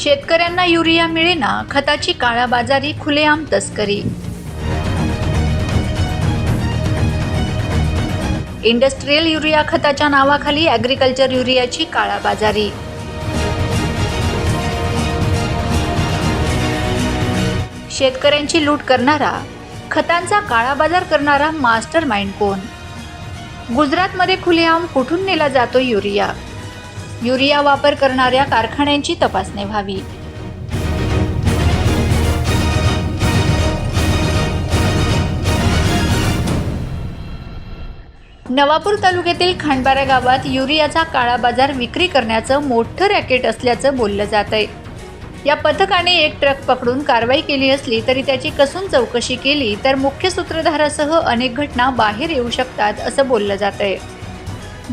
शेतकऱ्यांना युरिया मिळेना खताची काळाबाजारी खुलेआम तस्करी. इंडस्ट्रीयल युरिया खताच्या नावाखाली ॲग्रिकल्चर युरियाची काळाबाजारी. शेतकऱ्यांची लूट करणारा खतांचा काळाबाजार करणारा मास्टर माइंड कोण? गुजरातमध्ये खुलेआम कुठून नेला जातो युरिया? युरिया वापर करणाऱ्या कारखान्यांची तपासणी व्हावी. नवापूर तालुक्यातील खांडबारा गावात युरियाचा काळा बाजार विक्री करण्याचं मोठं रॅकेट असल्याचं बोललं जात आहे या पथकाने एक ट्रक पकडून कारवाई केली असली तरी त्याची कसून चौकशी केली तर मुख्य सूत्रधारासह अनेक घटना बाहेर येऊ शकतात असं बोललं जात आहे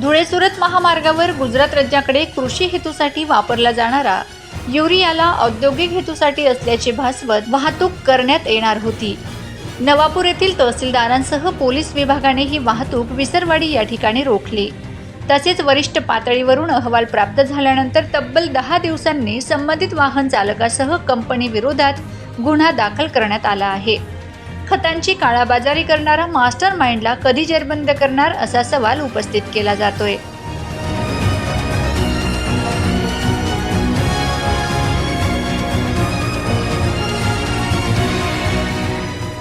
धुळे सुरत महामार्गावर गुजरात राज्याकडे कृषी हेतूसाठी वापरला जाणारा युरियाला औद्योगिक हेतूसाठी असल्याचे भासवत वाहतूक करण्यात येणार होती. नवापूर येथील तहसीलदारांसह पोलीस विभागाने ही वाहतूक विसरवाडी या ठिकाणी रोखली. तसेच वरिष्ठ पातळीवरून अहवाल प्राप्त झाल्यानंतर तब्बल दहा दिवसांनी संबंधित वाहन चालकासह कंपनी विरोधात गुन्हा दाखल करण्यात आला आहे. खतांची काळाबाजारी करणारा मास्टर माइंडला कधी जेरबंद करणार असा सवाल उपस्थित केला जातोय.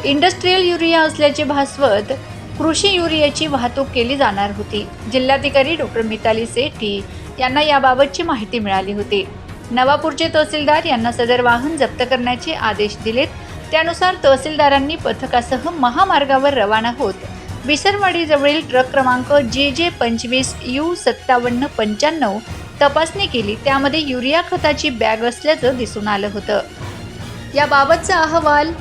इंडस्ट्रीयल युरिया असल्याचे भासवत कृषी युरियाची वाहतूक केली जाणार होती. जिल्हाधिकारी डॉक्टर मिताली सेठी यांना याबाबतची माहिती मिळाली होती. नवापूरचे तहसीलदार यांना सदर वाहन जप्त करण्याचे आदेश दिलेत. त्यानुसार तहसीलदारांनी पथकासह महामार्गावर रवाना होत. विसरवाडीजवळील ट्रक क्रमांक जे जे पंचवीस यू सत्तावन्न पंच्याण्णव तपासणी केली. त्यामध्ये युरिया खताची बॅग असल्याचं दिसून आलं होतं. याबाबतचा अहवाल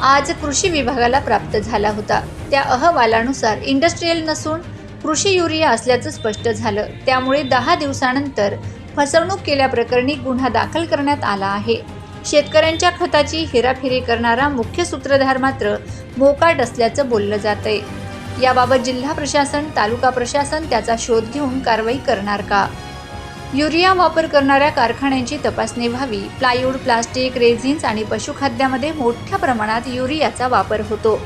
आज कृषी विभागाला प्राप्त झाला होता. त्या अहवालानुसार इंडस्ट्रीयल नसून कृषी युरिया असल्याचं स्पष्ट झालं. त्यामुळे दहा दिवसानंतर फसवणूक केल्याप्रकरणी गुन्हा दाखल करण्यात आला आहे. शेतकऱ्यांच्या खताची हेराफेरी करणारा मुख्य सूत्रधार मात्र मोकाट असल्याचं बोललं जात आहे याबाबत जिल्हा प्रशासन तालुका प्रशासन त्याचा शोध घेऊन कारवाई करणार का? युरिया वापर करणाऱ्या कारखान्यांची तपासणी व्हावी. प्लायवूड प्लास्टिक रेझिन्स आणि पशुखाद्यामध्ये मोठ्या प्रमाणात युरियाचा वापर होतो.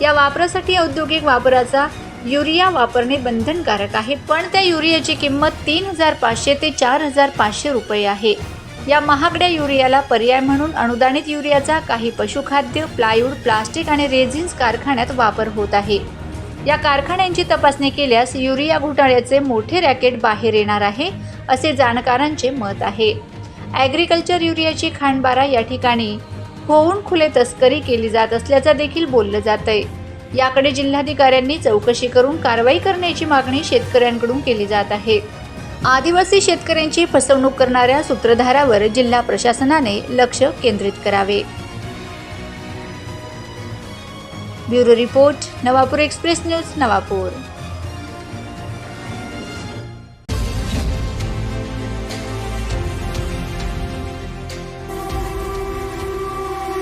या वापरासाठी औद्योगिक वापराचा युरिया वापरणे बंधनकारक आहे पण त्या युरियाची किंमत तीन हजार पाचशे ते चार हजार पाचशे रुपये आहे. या महागड्या युरियाला पर्याय म्हणून अनुदानित युरियाचा काही पशुखाद्य प्लायवूड प्लास्टिक आणि रेझिन्स कारखान्यात वापर होत आहे. या कारखान्यांची तपासणी केल्यास युरिया घोटाळ्याचे मोठे रॅकेट बाहेर येणार आहे असे जाणकारांचे मत आहे. ॲग्रिकल्चर युरियाची खांडबारा या ठिकाणी होऊन खुले तस्करी केली जात असल्याचं देखील बोललं जात आहे याकडे जिल्हाधिकाऱ्यांनी चौकशी करून कारवाई करण्याची मागणी शेतकऱ्यांकडून केली जात आहे. आदिवासी शेतकऱ्यांची फसवणूक करणाऱ्या सूत्रधारावर जिल्हा प्रशासनाने लक्ष केंद्रित करावे. Bureau report Navapur express news Navapur.